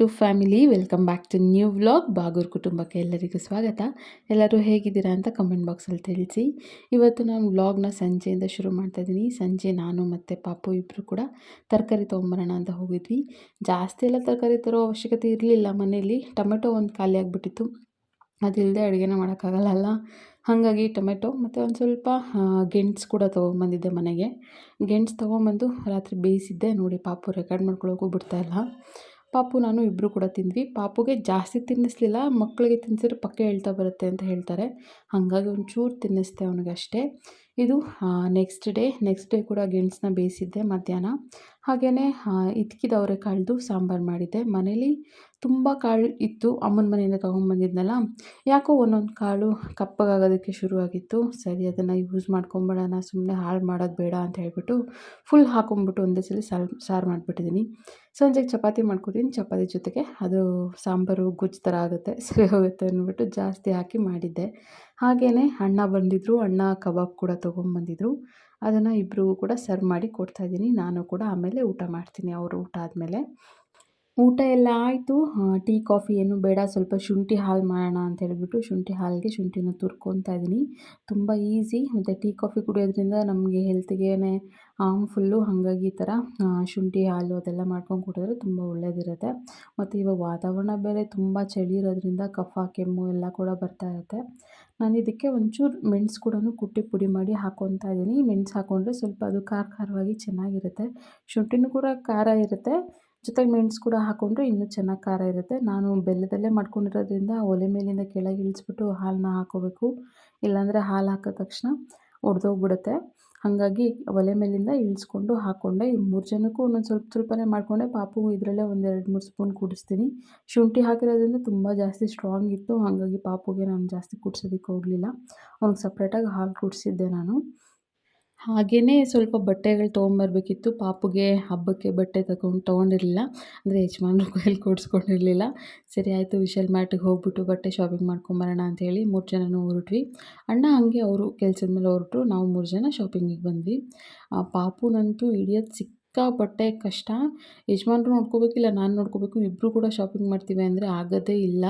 YouTube family, welcome back to new vlog. Bagur ಕುಟುಂಬಕ್ಕೆ ಎಲ್ಲರಿಗೂ ಸ್ವಾಗತ. ಎಲ್ಲರೂ ಹೇಗಿದ್ದೀರಾ ಅಂತ ಕಮೆಂಟ್ ಬಾಕ್ಸಲ್ಲಿ ತಿಳಿಸಿ. ಇವತ್ತು ನಾನು ವ್ಲಾಗ್ನ ಸಂಜೆಯಿಂದ ಶುರು ಮಾಡ್ತಾಯಿದ್ದೀನಿ ಸಂಜೆ ನಾನು ಮತ್ತು ಪಾಪು ಇಬ್ಬರು ಕೂಡ ತರಕಾರಿ ತೊಗೊಂಬರೋಣ ಅಂತ ಹೋಗಿದ್ವಿ. ಜಾಸ್ತಿ ಎಲ್ಲ ತರಕಾರಿ ತರೋ ಅವಶ್ಯಕತೆ ಇರಲಿಲ್ಲ ಮನೆಯಲ್ಲಿ. ಟೊಮೆಟೊ ಒಂದು ಖಾಲಿ ಆಗಿಬಿಟ್ಟಿತ್ತು. ಅದಿಲ್ಲದೆ ಅಡುಗೆನ ಮಾಡೋಕ್ಕಾಗಲ್ಲ ಹಾಗಾಗಿ ಟೊಮೆಟೊ ಮತ್ತು ಒಂದು ಸ್ವಲ್ಪ ಗೆಣಸು ಕೂಡ ತೊಗೊಂಬಂದಿದ್ದೆ ಮನೆಗೆ. ಗೆಣಸು ತೊಗೊಂಬಂದು ರಾತ್ರಿ ಬೇಯಿಸಿದ್ದೆ. ನೋಡಿ ಪಾಪು ರೆಕಾರ್ಡ್ ಮಾಡ್ಕೊಳ್ಳೋಕ್ಕೂ ಬಿಡ್ತಾಯಿಲ್ಲ ಪಾಪು ನಾನು ಇಬ್ಬರು ಕೂಡ ತಿಂದ್ವಿ. ಪಾಪುಗೆ ಜಾಸ್ತಿ ತಿನ್ನಿಸ್ಲಿಲ್ಲ, ಮಕ್ಕಳಿಗೆ ತಿನ್ನಿಸಿದ್ರೆ ಪಕ್ಕ ಹೇಳ್ತಾ ಬರುತ್ತೆ ಅಂತ ಹೇಳ್ತಾರೆ. ಹಾಗಾಗಿ ಒಂಚೂರು ತಿನ್ನಿಸ್ದೆ ಅವನಿಗಷ್ಟೇ ಇದು ನೆಕ್ಸ್ಟ್ ಡೇ ನೆಕ್ಸ್ಟ್ ಡೇ ಕೂಡ ಗೆಣಸನ್ನ ಬೇಯಿಸಿದ್ದೆ ಮಧ್ಯಾಹ್ನ. ಹಾಗೆಯೇ ಇದ್ಕಿದ ಅವರೆಕಾಳ್ದು ಸಾಂಬಾರು ಮಾಡಿದ್ದೆ. ಮನೇಲಿ ತುಂಬ ಕಾಳು ಇತ್ತು. ಅಮ್ಮನ ಮನೆಯಿಂದ ತೊಗೊಂಬಂದಿದ್ನಲ್ಲ ಯಾಕೋ ಒಂದೊಂದು ಕಾಳು ಕಪ್ಪಗಾಗೋದಕ್ಕೆ ಶುರುವಾಗಿತ್ತು. ಸರಿ, ಅದನ್ನು ಯೂಸ್ ಮಾಡ್ಕೊಂಬಿಡೋಣ ಸುಮ್ಮನೆ ಹಾಳು ಮಾಡೋದು ಬೇಡ ಅಂತ ಹೇಳ್ಬಿಟ್ಟು ಫುಲ್ ಹಾಕೊಂಬಿಟ್ಟು ಒಂದೇ ಸಲ ಸಾರು ಸಾರು ಮಾಡಿಬಿಟ್ಟಿದ್ದೀನಿ ಸಂಜೆಗೆ ಚಪಾತಿ ಮಾಡ್ಕೊತೀನಿ. ಚಪಾತಿ ಜೊತೆಗೆ ಅದು ಸಾಂಬಾರು ಗುಜ್ಜು ಥರ ಆಗುತ್ತೆ. ಸರಿ ಹೋಗುತ್ತೆ ಅಂದ್ಬಿಟ್ಟು ಜಾಸ್ತಿ ಹಾಕಿ ಮಾಡಿದ್ದೆ. ಹಾಗೆಯೇ ಅಣ್ಣ ಬಂದಿದ್ದರು ಅಣ್ಣ ಕಬಾಬ್ ಕೂಡ ತೊಗೊಂಬಂದಿದ್ರು ಅದನ್ನು ಇಬ್ಬರಿಗೂ ಕೂಡ ಸರ್ವ್ ಮಾಡಿ ಕೊಡ್ತಾಯಿದ್ದೀನಿ ನಾನು ಕೂಡ ಆಮೇಲೆ ಊಟ ಮಾಡ್ತೀನಿ. ಅವರು ಊಟ ಆದಮೇಲೆ. ಊಟ ಎಲ್ಲ ಆಯಿತು. ಟೀ, ಕಾಫಿ ಏನು ಬೇಡ, ಸ್ವಲ್ಪ ಶುಂಠಿ ಹಾಲು ಮಾಡೋಣ ಅಂತ ಹೇಳಿಬಿಟ್ಟು ಶುಂಠಿ ಹಾಲಿಗೆ ಶುಂಠಿನ ತುರ್ಕೊತಾ ಇದ್ದೀನಿ ತುಂಬ ಈಸಿ. ಮತ್ತು ಟೀ, ಕಾಫಿ ಕುಡಿಯೋದ್ರಿಂದ ನಮಗೆ ಹೆಲ್ತ್ಗೆ ಫುಲ್ಲು, ಹಾಗಾಗಿ ಈ ಥರ ಶುಂಠಿ ಹಾಲು ಅದೆಲ್ಲ ಮಾಡ್ಕೊಂಡು ಕುಡಿದ್ರೆ ತುಂಬ ಒಳ್ಳೆಯದಿರುತ್ತೆ ಮತ್ತು ಇವಾಗ ವಾತಾವರಣ ಬೇರೆ ತುಂಬ ಚಳಿ ಇರೋದ್ರಿಂದ ಕಫ, ಕೆಮ್ಮು ಎಲ್ಲ ಕೂಡ ಬರ್ತಾ ಇರುತ್ತೆ. ನಾನು ಇದಕ್ಕೆ ಒಂಚೂರು ಮೆಣ್ಸು ಕೂಡ ಕುಟ್ಟಿ ಪುಡಿ ಮಾಡಿ ಹಾಕೊತಾ ಇದ್ದೀನಿ ಮೆಣ್ಸು ಹಾಕ್ಕೊಂಡ್ರೆ ಸ್ವಲ್ಪ ಅದು ಖಾರ ಖಾರವಾಗಿ ಚೆನ್ನಾಗಿರುತ್ತೆ. ಶುಂಠಿನೂ ಕೂಡ ಖಾರ ಇರುತ್ತೆ. ಜೊತೆಗೆ ಮೆಣಸು ಕೂಡ ಹಾಕ್ಕೊಂಡ್ರೆ ಇನ್ನೂ ಚೆನ್ನಾಗಿ ಖಾರ ಇರುತ್ತೆ. ನಾನು ಬೆಲ್ಲದಲ್ಲೇ ಮಾಡ್ಕೊಂಡಿರೋದ್ರಿಂದ ಒಲೆ ಮೇಲಿಂದ ಕೆಳಗೆ ಇಳಿಸ್ಬಿಟ್ಟು ಹಾಲನ್ನ ಹಾಕ್ಕೋಬೇಕು ಇಲ್ಲಾಂದರೆ ಹಾಲು ಹಾಕಿದ ತಕ್ಷಣ ಒಡೆದೋಗ್ಬಿಡುತ್ತೆ. ಹಾಗಾಗಿ ಒಲೆ ಮೇಲಿಂದ ಇಳಿಸ್ಕೊಂಡು ಹಾಕ್ಕೊಂಡೆ ಈ ಮೂರು ಜನಕ್ಕೂ ಒಂದೊಂದು ಸ್ವಲ್ಪ ಸ್ವಲ್ಪನೇ ಮಾಡಿಕೊಂಡೆ. ಪಾಪು ಇದರಲ್ಲೇ ಒಂದು ಎರಡು ಮೂರು ಸ್ಪೂನ್ ಕುಡಿಸ್ತೀನಿ. ಶುಂಠಿ ಹಾಕಿರೋದ್ರಿಂದ ತುಂಬ ಜಾಸ್ತಿ ಸ್ಟ್ರಾಂಗ್ ಇತ್ತು. ಹಾಗಾಗಿ ಪಾಪುಗೆ ನಾನು ಜಾಸ್ತಿ ಕುಡ್ಸೋದಕ್ಕೆ ಹೋಗಲಿಲ್ಲ. ಅವ್ನಿಗೆ ಸಪ್ರೇಟಾಗಿ ಹಾಲು ಕುಡಿಸಿದ್ದೆ ನಾನು. ಹಾಗೆಯೇ ಸ್ವಲ್ಪ ಬಟ್ಟೆಗಳು ತೊಗೊಂಬರ್ಬೇಕಿತ್ತು. ಪಾಪುಗೆ ಹಬ್ಬಕ್ಕೆ ಬಟ್ಟೆ ತಗೊಂಡು ತೊಗೊಂಡಿರಲಿಲ್ಲ. ಅಂದರೆ ಯಜಮಾನ್ರು ಕೈಯಲ್ಲಿ ಕೊಡಿಸ್ಕೊಂಡಿರಲಿಲ್ಲ. ಸರಿ ಆಯಿತು, ವಿಶಾಲ್ ಮ್ಯಾಟಿಗೆ ಹೋಗ್ಬಿಟ್ಟು ಬಟ್ಟೆ ಶಾಪಿಂಗ್ ಮಾಡ್ಕೊಂಬರೋಣ ಅಂಥೇಳಿ ಮೂರು ಜನನೂ ಹೊರಟ್ವಿ. ಅಣ್ಣ ಹಾಗೆ ಅವರು ಕೆಲ್ಸದ ಮೇಲೆ ಹೊರಟು ನಾವು ಮೂರು ಜನ ಶಾಪಿಂಗಿಗೆ ಬಂದ್ವಿ. ಪಾಪುನಂತೂ ಹಿಡಿಯೋದು ಸಿಕ್ಕ ಸಿಕ್ಕಾಪಟ್ಟೆ ಕಷ್ಟ. ಯಜಮಾನ್ರು ನೋಡ್ಕೋಬೇಕಿಲ್ಲ ನಾನು ನೋಡ್ಕೋಬೇಕು ಇಬ್ಬರು ಕೂಡ ಶಾಪಿಂಗ್ ಮಾಡ್ತೀವಿ ಅಂದರೆ ಆಗೋದೇ ಇಲ್ಲ.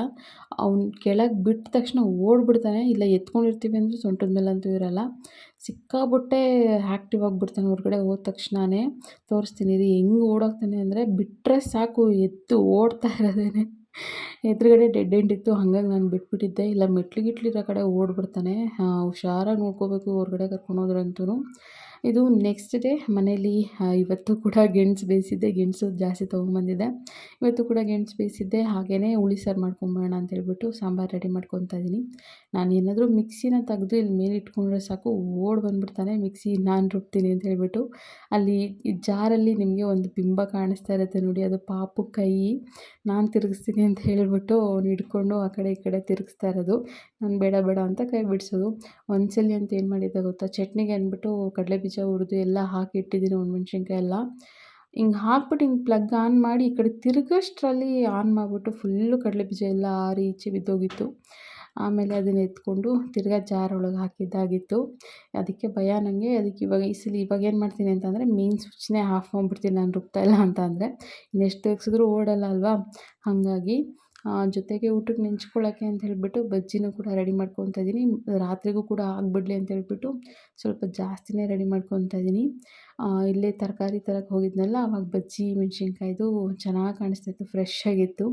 ಅವ್ನು ಕೆಳಗೆ ಬಿಟ್ಟ ತಕ್ಷಣ ಓಡ್ಬಿಡ್ತಾನೆ, ಇಲ್ಲ ಎತ್ಕೊಂಡಿರ್ತೀವಿ ಅಂದರೆ ಸೊಂಟದ ಮೇಲಂತೂ ಇರೋಲ್ಲ. ಸಿಕ್ಕಾಪಟ್ಟೆ ಆ್ಯಕ್ಟಿವ್ ಆಗಿಬಿಡ್ತಾನೆ ಹೊರಗಡೆ ಹೋದ ತಕ್ಷಣವೇ ತೋರಿಸ್ತೀನಿ, ಇದು ಹೆಂಗೆ ಓಡೋಗ್ತಾನೆ ಅಂದರೆ ಬಿಟ್ಟರೆ ಸಾಕು ಎತ್ತು ಓಡ್ತಾ ಇರೋದೇನೆ. ಎದುರುಗಡೆ ಡೆಡ್ ಎಂಡ್ ಇತ್ತು, ಹಾಗಾಗಿ ನಾನು ಬಿಟ್ಬಿಟ್ಟಿದ್ದೆ. ಇಲ್ಲ ಮೆಟ್ಲು ಗಿಟ್ಲಿರೋ ಕಡೆ ಓಡ್ಬಿಡ್ತಾನೆ. ಹುಷಾರಾಗಿ ನೋಡ್ಕೋಬೇಕು, ಹೊರಗಡೆ ಕರ್ಕೊಂಡು ಹೋದ್ರಂತೂ ಇದು ನೆಕ್ಸ್ಟ್ ಡೇ ಮನೇಲಿ ಇವತ್ತು ಕೂಡ ಗೆಣಸು ಬೇಯಿಸಿದ್ದೆ. ಗೆಣಸು ಜಾಸ್ತಿ ತೊಗೊಂಬಂದಿದ್ದೆ ಇವತ್ತು ಕೂಡ ಗೆಣಸು ಬೇಯಿಸಿದ್ದೆ. ಹಾಗೆಯೇ ಹುಳಿ ಸಾರು ಮಾಡ್ಕೊಂಬೋಣ ಅಂತೇಳ್ಬಿಟ್ಟು ಸಾಂಬಾರು ರೆಡಿ ಮಾಡ್ಕೊತಾ ಇದ್ದೀನಿ. ನಾನು ಏನಾದರೂ ಮಿಕ್ಸಿನ ತೆಗೆದು ಇಲ್ಲಿ ಮೇಲೆ ಇಟ್ಕೊಂಡ್ರೆ ಸಾಕು, ಓಡಿ ಬಂದುಬಿಡ್ತಾನೆ ಮಿಕ್ಸಿ. ನಾನು ರುಬ್ತೀನಿ ಅಂತ ಹೇಳ್ಬಿಟ್ಟು ಅಲ್ಲಿ ಈ ಜಾರಲ್ಲಿ ನಿಮಗೆ ಒಂದು ಬಿಂಬ ಕಾಣಿಸ್ತಾ ಇರುತ್ತೆ ನೋಡಿ, ಅದು ಪಾಪು ಕೈ. ನಾನು ತಿರುಗಿಸ್ತೀನಿ ಅಂತ ಹೇಳಿಬಿಟ್ಟು ಅವ್ನು ಹಿಡ್ಕೊಂಡು ಆ ಕಡೆ ಈ ಕಡೆ ತಿರುಗಿಸ್ತಾ ಇರೋದು. ನಾನು ಬೇಡ ಬೇಡ ಅಂತ ಕೈ ಬಿಡಿಸೋದು. ಒಂದ್ಸಲಿ ಅಂತ ಏನು ಮಾಡಿದ್ದೆ ಗೊತ್ತಾ? ಚಟ್ನಿಗೆ ಅಂದ್ಬಿಟ್ಟು ಕಡಲೆ ಬೀಜ ಹುರಿದು ಎಲ್ಲ ಹಾಕಿ ಇಟ್ಟಿದ್ದೀನಿ ಒಣಮೆಣ್ಸಿನ್ಕಾಯಿ ಎಲ್ಲ. ಹಿಂಗೆ ಹಾಕ್ಬಿಟ್ಟು ಹಿಂಗೆ ಪ್ಲಗ್ ಆನ್ ಮಾಡಿ ಈ ಕಡೆ ತಿರುಗಷ್ಟರಲ್ಲಿ ಆನ್ ಮಾಡಿಬಿಟ್ಟು ಫುಲ್ಲು ಕಡಲೆ ಬೀಜ ಎಲ್ಲ ಆರಿ ಈಚೆ ಬಿದ್ದೋಗಿತ್ತು. ಆಮೇಲೆ ಅದನ್ನ ಎತ್ಕೊಂಡು ತಿರ್ಗಾ ಜಾರ್ ಒಳಗೆ ಹಾಕಿದ್ದಾಗಿತ್ತು. ಅದಕ್ಕೆ ಭಯ ನನಗೆ ಅದಕ್ಕೆ ಇವಾಗ ಈ ಸಲ ಇವಾಗ ಏನು ಮಾಡ್ತೀನಿ ಅಂತಂದರೆ ಮೇನ್ ಸ್ವಿಚ್ನೇ ಆಫ್ ಮಾಡಿಬಿಡ್ತೀನಿ ನಾನು ರುಬ್ತಾ ಇಲ್ಲ ಅಂತ ಅಂದರೆ. ಇನ್ನೆಷ್ಟು ತೆಗ್ಸಿದ್ರು ಓಡಲ್ಲ ಅಲ್ವಾ? ಹಾಗಾಗಿ ಜೊತೆಗೆ ಊಟಕ್ಕೆ ನೆಂಚ್ಕೊಳ್ಳೋಕ್ಕೆ ಅಂತ ಹೇಳಿಬಿಟ್ಟು ಬಜ್ಜಿನೂ ಕೂಡ ರೆಡಿ ಮಾಡ್ಕೊತಾ ಇದ್ದೀನಿ. ರಾತ್ರಿಗೂ ಕೂಡ ಆಗಿಬಿಡ್ಲಿ ಅಂತ ಹೇಳಿಬಿಟ್ಟು ಸ್ವಲ್ಪ ಜಾಸ್ತಿನೇ ರೆಡಿ ಮಾಡ್ಕೊತಾ ಇದ್ದೀನಿ. ಇಲ್ಲೇ ತರಕಾರಿ ತರಕ್ಕೆ ಹೋಗಿದ್ನಲ್ಲ ಆವಾಗ ಬಜ್ಜಿ, ಮೆಣ್ಸಿನ್ಕಾಯ್ದು ಚೆನ್ನಾಗಿ ಕಾಣಿಸ್ತಾಯಿತ್ತು ಫ್ರೆಶ್ ಆಗಿತ್ತು.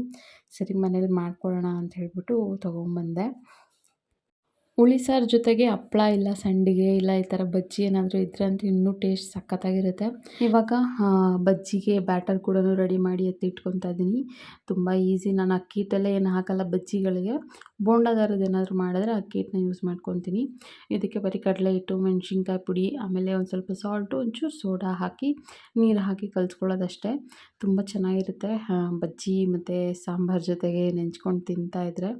ಸರಿ ಮನೇಲಿ ಮಾಡ್ಕೊಳ್ಳೋಣ ಅಂತ ಹೇಳಿಬಿಟ್ಟು ತೊಗೊಂಬಂದೆ. ಹುಳಿ ಸಾರು ಜೊತೆಗೆ ಹಪ್ಪಳ ಇಲ್ಲ ಸಂಡಿಗೆ ಇಲ್ಲ ಈ ಥರ ಬಜ್ಜಿ ಏನಾದರೂ ಇದ್ದರೆ ಅಂತೂ ಇನ್ನೂ ಟೇಸ್ಟ್ ಸಖತ್ತಾಗಿರುತ್ತೆ. ಇವಾಗ ಬಜ್ಜಿಗೆ ಬ್ಯಾಟರ್ ಕೂಡ ರೆಡಿ ಮಾಡಿ ಎತ್ತಿ ಇಟ್ಕೊತಾ ಇದ್ದೀನಿ ತುಂಬ ಈಸಿ. ನಾನು ಅಕ್ಕಿ ಹಿಟ್ಟಲ್ಲೇ ಏನು ಹಾಕಲ್ಲ ಬಜ್ಜಿಗಳಿಗೆ. ಬೋಂಡ ಏನಾದರೂ ಮಾಡಿದ್ರೆ ಅಕ್ಕಿ ಹಿಟ್ಟನ್ನ ಯೂಸ್ ಮಾಡ್ಕೊತೀನಿ. ಇದಕ್ಕೆ ಬರೀ ಕಡಲೆ ಹಿಟ್ಟು ಮೆಣಸಿನ್ಕಾಯಿ ಪುಡಿ, ಆಮೇಲೆ ಒಂದು ಸ್ವಲ್ಪ ಸಾಲ್ಟು ಒಂಚೂರು ಸೋಡಾ ಹಾಕಿ, ನೀರು ಹಾಕಿ ಕಲಿಸ್ಕೊಳ್ಳೋದಷ್ಟೇ. ತುಂಬ ಚೆನ್ನಾಗಿರುತ್ತೆ ಬಜ್ಜಿ ಮತ್ತು ಸಾಂಬಾರು ಜೊತೆಗೆ ನೆಂಚ್ಕೊಂಡು ತಿಂತಾಯಿದ್ರೆ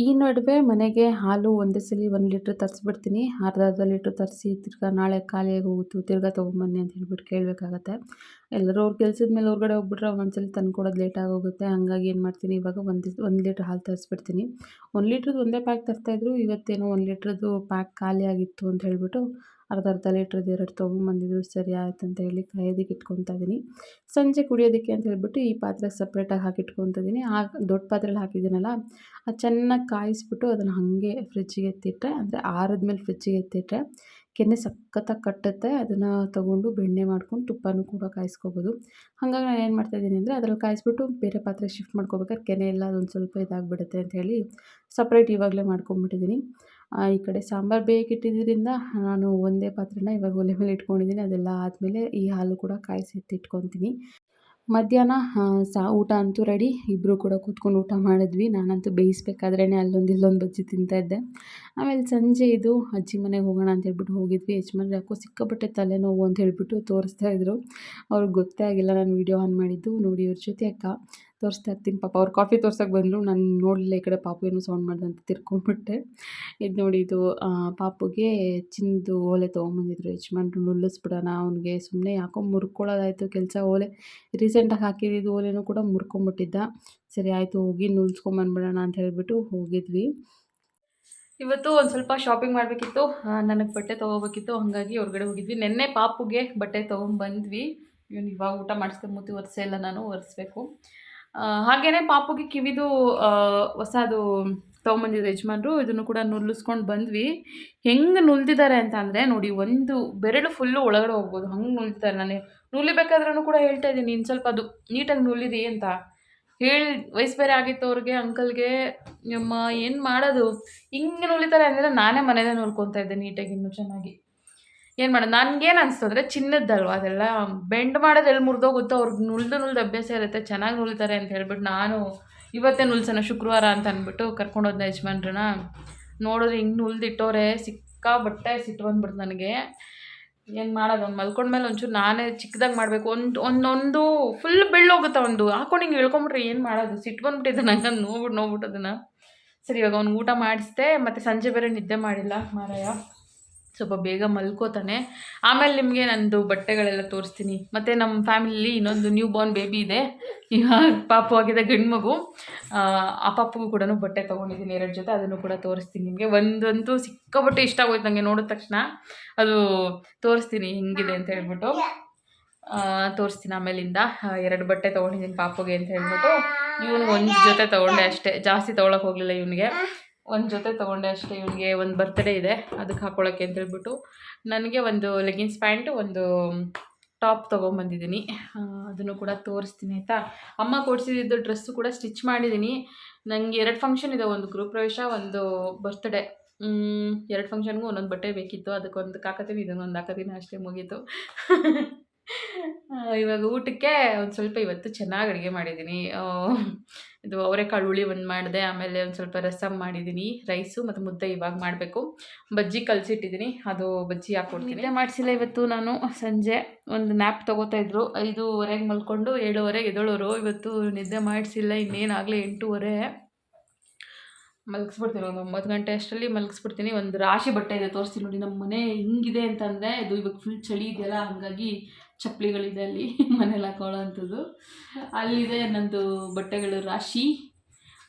ಈ ನಡುವೆ ಮನೆಗೆ ಹಾಲು ಒಂದೇ ಸಲ ಒಂದು ಲೀಟ್ರ್ ತರಿಸ್ಬಿಡ್ತೀನಿ. ಅರ್ಧ ಅರ್ಧ ಲೀಟ್ರ್ ತರಿಸಿ ತಿರ್ಗಾ ನಾಳೆ ಖಾಲಿಯಾಗಿ ಹೋಗುತ್ತು. ತಿರ್ಗಾ ತೊಗೊಂಬನ್ನಿ ಅಂತ ಹೇಳ್ಬಿಟ್ಟು ಕೇಳಬೇಕಾಗತ್ತೆ. ಎಲ್ಲರೂ ಅವ್ರ ಕೆಲ್ಸದ ಮೇಲೆ ಹೊರ್ಗಡೆ ಹೋಗ್ಬಿಟ್ರೆ ಒಂದ್ಸಲ ತಂದು ಕೊಡೋದು ಲೇಟ್ ಹೋಗುತ್ತೆ ಹಾಗಾಗಿ ಏನು ಮಾಡ್ತೀನಿ, ಇವಾಗ ಒಂದು ಒಂದು ಲೀಟ್ರ್ ಹಾಲು ತರಿಸ್ಬಿಡ್ತೀನಿ. ಒಂದು ಲೀಟ್ರದ್ದು ಒಂದೇ ಪ್ಯಾಕ್ ತರ್ತಾಯಿದ್ರು ಇವತ್ತೇನೋ ಒಂದು ಲೀಟ್ರದ್ದು ಪ್ಯಾಕ್ ಖಾಲಿ ಆಗಿತ್ತು ಅಂತ ಹೇಳ್ಬಿಟ್ಟು ಅರ್ಧ ಅರ್ಧ ಲೀಟ್ರದ್ದು ಎರಡು ತೊಗೊಂಬಂದಿದ್ರು ಸರಿ ಆಯ್ತು ಅಂತ ಹೇಳಿ ಕಾಯೋದಕ್ಕೆ ಇಟ್ಕೊತಾ ಇದ್ದೀನಿ ಸಂಜೆ ಕುಡಿಯೋದಕ್ಕೆ ಅಂತ ಹೇಳ್ಬಿಟ್ಟು ಈ ಪಾತ್ರೆ ಸಪ್ರೇಟಾಗಿ ಹಾಕಿ ಇಟ್ಕೊತಾ ಇದ್ದೀನಿ ಆ ದೊಡ್ಡ ಪಾತ್ರೆಲಿ ಹಾಕಿದ್ದೀನಲ್ಲ, ಅದು ಚೆನ್ನಾಗಿ ಕಾಯಿಸ್ಬಿಟ್ಟು ಅದನ್ನು ಹಾಗೆ ಫ್ರಿಜ್ಜಿಗೆ ಎತ್ತಿಟ್ಟರೆ ಅಂದರೆ ಆರದ್ಮೇಲೆ ಫ್ರಿಜ್ಜಿಗೆ ಎತ್ತಿಟ್ಟರೆ ಕೆನೆ ಸಖತ್ತಾಗಿ ಕಟ್ಟುತ್ತೆ. ಅದನ್ನು ತೊಗೊಂಡು ಬೆಣ್ಣೆ ಮಾಡ್ಕೊಂಡು ತುಪ್ಪನೂ ಕೂಡ ಕಾಯಿಸ್ಕೊಬೋದು. ಹಾಗಾಗಿ ನಾನು ಏನು ಮಾಡ್ತಾ ಇದ್ದೀನಿ ಅಂದರೆ ಅದ್ರಲ್ಲಿ ಕಾಯಿಸ್ಬಿಟ್ಟು ಬೇರೆ ಪಾತ್ರೆಗೆ ಶಿಫ್ಟ್ ಮಾಡ್ಕೋಬೇಕಾದ್ರೆ ಕೆನೆ ಎಲ್ಲ ಅದೊಂದು ಸ್ವಲ್ಪ ಇದಾಗಿಬಿಡುತ್ತೆ ಅಂತ ಹೇಳಿ ಸಪ್ರೇಟ್ ಇವಾಗಲೇ ಮಾಡ್ಕೊಂಬಿಟ್ಟಿದ್ದೀನಿ ಈ ಕಡೆ ಸಾಂಬಾರು ಬೇಯಕ್ಕಿಟ್ಟಿದ್ದರಿಂದ ನಾನು ಒಂದೇ ಪಾತ್ರೆನ ಇವಾಗ ಒಲೆ ಮೇಲೆ ಇಟ್ಕೊಂಡಿದ್ದೀನಿ. ಅದೆಲ್ಲ ಆದಮೇಲೆ ಈ ಹಾಲು ಕೂಡ ಕಾಯಿಸಿ ಎತ್ತಿಟ್ಕೊತೀನಿ. ಮಧ್ಯಾಹ್ನ ಸಾ, ಊಟ ಅಂತೂ ರೆಡಿ. ಇಬ್ಬರು ಕೂಡ ಕೂತ್ಕೊಂಡು ಊಟ ಮಾಡಿದ್ವಿ. ನಾನಂತೂ ಬೇಯಿಸ್ಬೇಕಾದ್ರೇ ಅಲ್ಲೊಂದು ಇಲ್ಲೊಂದು ಬಜ್ಜಿ ತಿಂತಾಯಿದ್ದೆ ಆಮೇಲೆ ಸಂಜೆ ಇದು ಅಜ್ಜಿ ಮನೆಗೆ ಹೋಗೋಣ ಅಂತ ಹೇಳ್ಬಿಟ್ಟು ಹೋಗಿದ್ವಿ. ಯಜಮಾನ್ರು ಯಾಕೋ ಸಿಕ್ಕಾಪಟ್ಟೆ ತಲೆನೋವು ಅಂತ ಹೇಳಿಬಿಟ್ಟು ತೋರಿಸ್ತಾ ಇದ್ರು. ಅವ್ರಿಗೆ ಗೊತ್ತೇ ಆಗಿಲ್ಲ. ನಾನು ವೀಡಿಯೋ ಆನ್ ಮಾಡಿದ್ದು. ನೋಡಿ ಇವ್ರ ಜೊತೆ ಅಕ್ಕ. ತೋರಿಸ್ತಾ ಇರ್ತೀನಿ. ಪಾಪ ಅವ್ರು ಕಾಫಿ ತೋರ್ಸೋಕೆ ಬಂದರು. ನಾನು ನೋಡಲಿಲ್ಲ ಈ ಕಡೆ ಪಾಪು ಏನು ಸೌಂಡ್ ಮಾಡ್ದಂತ ತಿರ್ಕೊಂಡ್ಬಿಟ್ಟೆ ಇದು ನೋಡಿ ಇದು ಪಾಪುಗೆ ಚಿಂದು ಓಲೆ ತೊಗೊಂಬಂದಿದ್ರು. ಯಜಮಾನ್ರು ನುಲ್ಲಿಸ್ಬಿಡೋಣ ಅವ್ನಿಗೆ ಸುಮ್ಮನೆ ಯಾಕೋ ಮುರ್ಕೊಳ್ಳೋದಾಯಿತು. ಕೆಲಸ ಓಲೆ ರೀಸೆಂಟಾಗಿ ಹಾಕಿದ್ದು ಓಲೆನೂ ಕೂಡ ಮುರ್ಕೊಂಬಿಟ್ಟಿದ್ದ. ಸರಿ ಆಯಿತು, ಹೋಗಿ ನುಲ್ಸ್ಕೊಂಬಂದ್ಬಿಡೋಣ ಅಂತ ಹೇಳಿಬಿಟ್ಟು ಹೋಗಿದ್ವಿ. ಇವತ್ತು ಒಂದು ಸ್ವಲ್ಪ ಶಾಪಿಂಗ್ ಮಾಡಬೇಕಿತ್ತು. ನನಗೆ ಬಟ್ಟೆ ತೊಗೋಬೇಕಿತ್ತು. ಹಾಗಾಗಿ ಹೊರಗಡೆ ಹೋಗಿದ್ವಿ. ನಿನ್ನೆ ಪಾಪುಗೆ ಬಟ್ಟೆ ತೊಗೊಂಬಂದ್ವಿ. ಇವನು ಇವಾಗ ಊಟ ಮಾಡಿಸ್ದೆ ಮುತ್ತಿ ಒರೆಸೇ ಇಲ್ಲ ನಾನು, ಒರೆಸ್ಬೇಕು. ಹಾಗೆಯೇ ಪಾಪುಗೆ ಕಿವಿದು ಹೊಸದು ತೊಗೊಂಬಂದಿದ್ರು ಯಜಮಾನ್ರು ಇದನ್ನು ಕೂಡ ನುಲ್ಲಿಸ್ಕೊಂಡು ಬಂದ್ವಿ. ಹೆಂಗೆ ನುಲ್ದಿದ್ದಾರೆ ಅಂತ ಅಂದರೆ ನೋಡಿ ಒಂದು ಬೆರಳು ಫುಲ್ಲು ಒಳಗಡೆ ಹೋಗ್ಬೋದು. ಹಂಗೆ ನುಲ್ದಿದ್ದಾರೆ ನಾನು ನುಲಿಬೇಕಾದ್ರೂ ಕೂಡ ಹೇಳ್ತಾ ಇದ್ದೀನಿ ಇನ್ನು ಸ್ವಲ್ಪ ಅದು ನೀಟಾಗಿ ನುಲಿರಿ ಅಂತ. ಹೇಳಿ, ವಯಸ್ಸು ಬೇರೆ ಆಗಿತ್ತು ಅವ್ರಿಗೆ ಅಂಕಲ್ಗೆ ನಮ್ಮ ಏನು ಮಾಡೋದು? ಹಿಂಗೆ ನುಲಿತಾರೆ ಅಂದರೆ ನಾನೇ ಮನೇಲೆ ನೋಡ್ಕೊತಾ ಇದ್ದೆ ನೀಟಾಗಿ ಇನ್ನೂ ಚೆನ್ನಾಗಿ. ಏನು ಮಾಡೋದು ನನಗೇನು ಅನಿಸ್ತು ಅಂದರೆ ಚಿನ್ನದ್ದಲ್ವ? ಅದೆಲ್ಲ ಬೆಂಡ್ ಮಾಡೋದು ಎಲ್ಲಿ ಮುರಿದೋಗುತ್ತೋ? ಅವ್ರಿಗೆ ನುಲ್ದು ನುಲ್ದು ಅಭ್ಯಾಸ ಇರುತ್ತೆ, ಚೆನ್ನಾಗಿ ನುಲ್ತಾರೆ ಅಂತ ಹೇಳ್ಬಿಟ್ಟು ನಾನು ಇವತ್ತೇ ನುಲ್ಸೋಣ, ಶುಕ್ರವಾರ ಅಂತ ಅಂದ್ಬಿಟ್ಟು ಕರ್ಕೊಂಡೋದ್ನ ಯಜಮಾನ್ರನ್ನ. ನೋಡಿದ್ರೆ ಹಿಂಗೆ ನುಲ್ದಿಟ್ಟೋರೆ ಬಟ್ಟೆ ಸಿಟ್ಟು ಬಂದ್ಬಿಡ್ತು ನನಗೆ. ಏನು ಮಾಡೋದು, ಅವ್ನು ಮಲ್ಕೊಂಡ್ಮೇಲೆ ಒಂಚೂರು ನಾನೇ ಚಿಕ್ಕದಾಗಿ ಮಾಡಬೇಕು. ಒಂದು, ಒಂದೊಂದು ಫುಲ್ ಬೆಳ್ಳೋಗುತ್ತೆ ಒಂದು ಹಾಕೊಂಡು ಹಿಂಗೆ ಹೇಳ್ಕೊಂಬಿಟ್ರೆ ಏನು ಮಾಡೋದು? ಸಿಟ್ಟು ಬಂದ್ಬಿಟ್ಟಿದ್ದೆ ನಂಗೆ ನೋಡ್ಬಿಟ್ಟು ನೋಡ್ಬಿಟ್ಟು ಅದನ್ನು. ಸರಿ, ಇವಾಗ ಅವ್ನು ಊಟ ಮಾಡಿಸ್ದೆ, ಮತ್ತು ಸಂಜೆ ಬೇರೆ ನಿದ್ದೆ ಮಾಡಿಲ್ಲ, ಮಾರಾಯ. ಸ್ವಲ್ಪ ಬೇಗ ಮಲ್ಕೋತಾನೆ. ಆಮೇಲೆ ನಿಮಗೆ ನಂದು ಬಟ್ಟೆಗಳೆಲ್ಲ ತೋರಿಸ್ತೀನಿ. ಮತ್ತು ನಮ್ಮ ಫ್ಯಾಮಿಲಿಲಿ ಇನ್ನೊಂದು ನ್ಯೂ ಬಾರ್ನ್ ಬೇಬಿ ಇದೆ. ಇವಾಗ ಪಾಪು ಆಗಿದೆ ಗಂಡು ಮಗು. ಆ ಪಾಪುಗೂ ಕೂಡ ಬಟ್ಟೆ ತೊಗೊಂಡಿದ್ದೀನಿ ಎರಡು ಜೊತೆ. ಅದನ್ನು ಕೂಡ ತೋರಿಸ್ತೀನಿ ನಿಮಗೆ. ಒಂದಂತೂ ಸಿಕ್ಕಾಬಟ್ಟೆ ಇಷ್ಟ ಆಗೋಯ್ತು ನನಗೆ ನೋಡಿದ ತಕ್ಷಣ. ಅದು ತೋರಿಸ್ತೀನಿ ಹೆಂಗಿದೆ ಅಂತ ಹೇಳ್ಬಿಟ್ಟು. ತೋರಿಸ್ತೀನಿ ಆಮೇಲಿಂದ. ಎರಡು ಬಟ್ಟೆ ತೊಗೊಂಡಿದ್ದೀನಿ ಪಾಪುಗೆ ಅಂತ ಹೇಳ್ಬಿಟ್ಟು. ಇವನು ಒಂದು ಜೊತೆ ತೊಗೊಂಡೆ ಅಷ್ಟೇ. ಜಾಸ್ತಿ ತೊಗೊಳಕ್ಕೆ ಹೋಗಲಿಲ್ಲ ಇವನಿಗೆ. ಒಂದು ಜೊತೆ ತೊಗೊಂಡೆ ಅಷ್ಟೇ, ಇವನಿಗೆ ಒಂದು ಬರ್ತ್ಡೇ ಇದೆ ಅದಕ್ಕೆ ಹಾಕ್ಕೊಳ್ಳೋಕ್ಕೆ ಅಂತ ಹೇಳ್ಬಿಟ್ಟು. ನನಗೆ ಒಂದು ಲೆಗಿನ್ಸ್ ಪ್ಯಾಂಟು ಒಂದು ಟಾಪ್ ತೊಗೊಂಬಂದಿದ್ದೀನಿ. ಅದನ್ನು ಕೂಡ ತೋರಿಸ್ತೀನಿ, ಆಯಿತಾ? ಅಮ್ಮ ಕೊಡಿಸಿದ್ದು ಡ್ರೆಸ್ಸು ಕೂಡ ಸ್ಟಿಚ್ ಮಾಡಿದ್ದೀನಿ. ನನಗೆ ಎರಡು ಫಂಕ್ಷನ್ ಇದೆ, ಒಂದು ಗೃಹ ಪ್ರವೇಶ, ಒಂದು ಬರ್ತ್ಡೇ ಎರಡು ಫಂಕ್ಷನ್ಗೂ ಒಂದೊಂದು ಬಟ್ಟೆ ಬೇಕಿತ್ತು, ಅದಕ್ಕೊಂದು ಕಾಕತೀನಿ ಇದನ್ನೊಂದು ಹಾಕತೀನಿ ಅಷ್ಟೇ ಮುಗೀತು. ಇವಾಗ ಊಟಕ್ಕೆ ಒಂದು ಸ್ವಲ್ಪ ಇವತ್ತು ಚೆನ್ನಾಗಿ ಅಡುಗೆ ಮಾಡಿದ್ದೀನಿ ಇದು ಅವರೆಕಾಳು ಹುಳಿ ಒಂದು ಮಾಡಿದೆ, ಆಮೇಲೆ ಒಂದು ಸ್ವಲ್ಪ ರಸಮ್ ಮಾಡಿದ್ದೀನಿ ರೈಸು ಮತ್ತು ಮುದ್ದೆ ಇವಾಗ ಮಾಡಬೇಕು. ಬಜ್ಜಿ ಕಲಸಿಟ್ಟಿದ್ದೀನಿ ಅದು ಬಜ್ಜಿ ಹಾಕ್ಕೊಡ್ತೀನಿ ಮಾಡಿಸಿಲ್ಲ ಇವತ್ತು ನಾನು ಸಂಜೆ, ಒಂದು ನ್ಯಾಪ್ ತೊಗೋತಾ ಇದ್ರು. ಐದೂವರೆಗೆ ಮಲ್ಕೊಂಡು ಏಳುವರೆಗೆ ಎದೋಳೋರು ಇವತ್ತು ನಿದ್ದೆ ಮಾಡಿಸಿಲ್ಲ ಇನ್ನೇನಾಗಲಿ ಎಂಟೂವರೆ. ಮಲಗಿಸ್ಬಿಡ್ತೀನಿ ಒಂದು ಒಂಬತ್ತು ಗಂಟೆ ಅಷ್ಟರಲ್ಲಿ ಮಲಗಿಸ್ಬಿಡ್ತೀನಿ. ಒಂದು ರಾಶಿ ಬಟ್ಟೆ ಇದೆ ತೋರಿಸ್ತೀನಿ ನೋಡಿ ನಮ್ಮ ಮನೆ ಹಿಂಗಿದೆ ಅಂತಂದರೆ, ಇದು ಇವಾಗ ಫುಲ್ ಚಳಿ ಇದೆಯಲ್ಲ, ಹಾಗಾಗಿ ಚಪ್ಪಲಿಗಳಿದೆ ಅಲ್ಲಿ ಮನೇಲಿ ಹಾಕೊಳ್ಳೋ ಅಂಥದ್ದು ಅಲ್ಲಿದೆ ನನ್ನದು ಬಟ್ಟೆಗಳು ರಾಶಿ.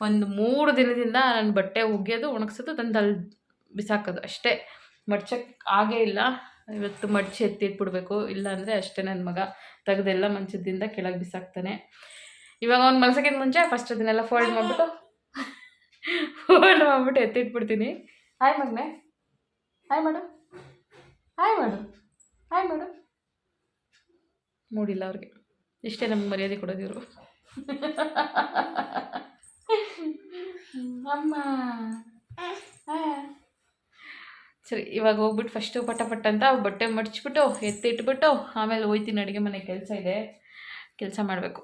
ಒಂದು ಮೂರು ದಿನದಿಂದ ನನ್ನ ಬಟ್ಟೆ ಒಗೆಯೋದು ಒಣಗಿಸೋದು, ತಂದು ಅಲ್ಲಿ ಬಿಸಾಕೋದು. ಅಷ್ಟೇ. ಮಡ್ಚಕ್ಕೆ ಆಗೇ ಇಲ್ಲ. ಇವತ್ತು ಮಡ್ಚಿ ಎತ್ತಿಟ್ಬಿಡ್ಬೇಕು. ಇಲ್ಲ ಅಂದರೆ ಅಷ್ಟೇ ನನ್ನ ಮಗ ತೆಗೆದೆಲ್ಲ ಮಂಚದಿಂದ ಕೆಳಗೆ ಬಿಸಾಕ್ತಾನೆ. ಇವಾಗ ಅವ್ನು ಮಲ್ಸೋಕ್ಕಿಂತ ಮುಂಚೆ ಫಸ್ಟ್ ಅದನ್ನೆಲ್ಲ ಫೋಲ್ಡ್ ಮಾಡಿಬಿಟ್ಟು ಫೋಲ್ಡ್ ಮಾಡಿಬಿಟ್ಟು ಎತ್ತಿಟ್ಬಿಡ್ತೀನಿ. ಹಾಯ್ ಮಗನೆ. ಹಾಯ್ ಮಾಡು ಹಾಯ್ ಮಾಡು ಹಾಯ್ ಮಾಡು ಮೂಡಿಲ್ಲ ಅವ್ರಿಗೆ. ಇಷ್ಟೇ ನಮ್ಗೆ ಮರ್ಯಾದೆ ಕೊಡೋದಿವರು ಅಮ್ಮ. ಸರಿ ಇವಾಗ ಹೋಗ್ಬಿಟ್ಟು ಫಸ್ಟು ಪಟ ಪಟ್ಟ ಅಂತ ಬಟ್ಟೆ ಮಡ್ಚಿಬಿಟ್ಟು ಎತ್ತಿಟ್ಬಿಟ್ಟು ಆಮೇಲೆ ಹೋಯ್ತೀನಿ ಅಡುಗೆ ಮನೆ ಕೆಲಸ ಇದೆ. ಕೆಲಸ ಮಾಡಬೇಕು.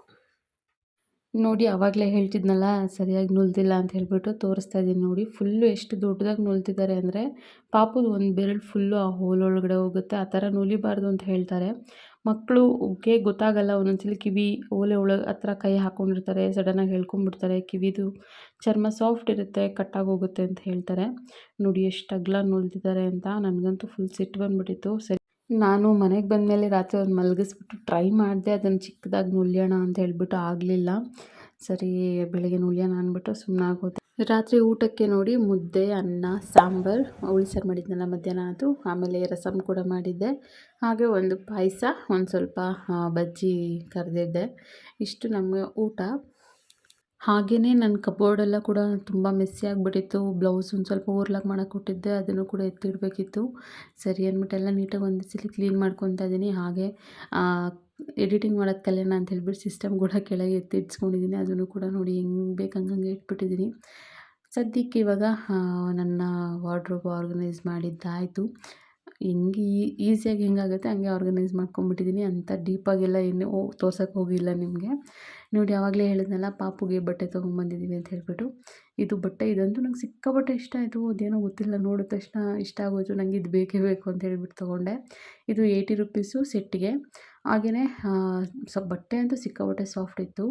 ನೋಡಿ ಆವಾಗಲೇ ಹೇಳ್ತಿದ್ನಲ್ಲ ಸರಿಯಾಗಿ ನುಲ್ದಿಲ್ಲ ಅಂತ ಹೇಳ್ಬಿಟ್ಟು ತೋರಿಸ್ತಾ ಇದ್ದೀನಿ ನೋಡಿ. ಫುಲ್ಲು ಎಷ್ಟು ದೊಡ್ಡದಾಗಿ ನುಲ್ತಿದ್ದಾರೆ ಅಂದರೆ ಪಾಪದ ಒಂದು ಬೆರಳು ಫುಲ್ಲು ಆ ಹೋಲ್ ಒಳಗಡೆ ಹೋಗುತ್ತೆ. ಆ ಥರ ನುಲಿಬಾರ್ದು ಅಂತ ಹೇಳ್ತಾರೆ. ಮಕ್ಕಳು ಉಗ್ಗೆ ಗೊತ್ತಾಗಲ್ಲ, ಒಂದೊಂದ್ಸಲ ಕಿವಿ ಓಲೆ ಒಳಗೆ ಹತ್ರ ಕೈ ಹಾಕ್ಕೊಂಡಿರ್ತಾರೆ ಸಡನ್ನಾಗಿ ಹೇಳ್ಕೊಂಡ್ಬಿಡ್ತಾರೆ, ಕಿವಿದು ಚರ್ಮ ಸಾಫ್ಟ್ ಇರುತ್ತೆ ಕಟ್ಟಾಗೋಗುತ್ತೆ ಅಂತ ಹೇಳ್ತಾರೆ. ನೋಡಿ ಎಷ್ಟು ಅಗಲ ನುಲ್ದಿದ್ದಾರೆ ಅಂತ ನನಗಂತೂ ಫುಲ್ ಸಿಟ್ಟು ಬಂದುಬಿಟ್ಟಿತ್ತು. ಸರಿ, ನಾನು ಮನೆಗೆ ಬಂದಮೇಲೆ ರಾತ್ರಿ ಅದನ್ನು ಮಲಗಿಸ್ಬಿಟ್ಟು ಟ್ರೈ ಮಾಡಿದೆ ಅದನ್ನು ಚಿಕ್ಕದಾಗಿ ನುಲಿಯೋಣ ಅಂತ ಹೇಳಿಬಿಟ್ಟು ಆಗಲಿಲ್ಲ. ಸರಿ, ಬೆಳಗ್ಗೆ ನುಲಿಯೋಣ ಅಂದ್ಬಿಟ್ಟು ಸುಮ್ಮನೆ ಆಗೋದೆ ರಾತ್ರಿ ಊಟಕ್ಕೆ ನೋಡಿ ಮುದ್ದೆ, ಅನ್ನ, ಸಾಂಬಾರು ಉಳಿಸಾರು ಮಾಡಿದ್ನಲ್ಲ ಮಧ್ಯಾಹ್ನ ಅದು. ಆಮೇಲೆ ರಸಮ್ ಕೂಡ ಮಾಡಿದ್ದೆ. ಹಾಗೆ ಒಂದು ಪಾಯಸ, ಒಂದು ಸ್ವಲ್ಪ ಬಜ್ಜಿ ಕರೆದಿದ್ದೆ. ಇಷ್ಟು ನಮ್ಮ ಊಟ. ಹಾಗೆಯೇ ನನ್ನ ಕಬೋರ್ಡೆಲ್ಲ ಕೂಡ ತುಂಬ ಮೆಸ್ಸಿ ಆಗಿಬಿಟ್ಟಿತ್ತು. ಬ್ಲೌಸ್ ಒಂದು ಸ್ವಲ್ಪ ಊರ್ಲಾಗಿ ಮಾಡೋಕೆ ಕೊಟ್ಟಿದ್ದೆ ಅದನ್ನು ಕೂಡ ಎತ್ತಿಡಬೇಕಿತ್ತು. ಸರಿ ಅಂದ್ಬಿಟ್ಟೆಲ್ಲ ನೀಟಾಗಿ ಒಂದು ಸಲ ಕ್ಲೀನ್ ಮಾಡ್ಕೊತಾ ಇದ್ದೀನಿ ಹಾಗೆ ಎಡಿಟಿಂಗ್ ಮಾಡೋದು ಕಲಿಯೋಣ ಅಂತ ಹೇಳ್ಬಿಟ್ಟು ಸಿಸ್ಟಮ್ ಕೂಡ ಕೆಳಗೆ ಎತ್ತಿ ಇಟ್ಸ್ಕೊಂಡಿದ್ದೀನಿ ಅದನ್ನು ಕೂಡ ನೋಡಿ ಹೆಂಗೆ ಬೇಕು ಹಂಗಂಗೆ ಇಟ್ಬಿಟ್ಟಿದ್ದೀನಿ. ಸದ್ಯಕ್ಕೆ ಇವಾಗ ನನ್ನ ವಾರ್ಡ್ರೋಬ್ ಆರ್ಗನೈಸ್ ಮಾಡಿದ್ದಾಯಿತು. ಹೆಂಗೆ ಈಸಿಯಾಗಿ ಹೆಂಗಾಗುತ್ತೆ ಹಂಗೆ ಆರ್ಗನೈಸ್ ಮಾಡ್ಕೊಂಬಿಟ್ಟಿದ್ದೀನಿ ಅಂತ ಡೀಪಾಗೆಲ್ಲ ಇನ್ನೂ ತೋರ್ಸೋಕ್ಕೆ ಹೋಗಿಲ್ಲ ನಿಮಗೆ. ನೋಡಿ ಯಾವಾಗಲೇ ಹೇಳಿದ್ನಲ್ಲ, ಪಾಪುಗೆ ಬಟ್ಟೆ ತೊಗೊಂಬಂದಿದ್ದೀವಿ ಅಂತ ಹೇಳ್ಬಿಟ್ಟು. ಇದು ಬಟ್ಟೆ, ಇದಂತೂ ನಂಗೆ ಸಿಕ್ಕಾಪಟ್ಟೆ ಇಷ್ಟ ಆಯಿತು. ಅದೇನೋ ಗೊತ್ತಿಲ್ಲ, ನೋಡಿದ ತಕ್ಷಣ ಇಷ್ಟ ಆಗೋಯ್ತು ನನಗೆ ಇದು ಬೇಕೇ ಬೇಕು ಅಂತ ಹೇಳ್ಬಿಟ್ಟು ತೊಗೊಂಡೆ. ಇದು ಏಯ್ಟಿ ರುಪೀಸು ಸೆಟ್ಟಿಗೆ. ಹಾಗೆಯೇ ಸೊ, ಬಟ್ಟೆ ಅಂತೂ ಸಿಕ್ಕಾಪಟ್ಟೆ ಸಾಫ್ಟ್ ಇತ್ತು.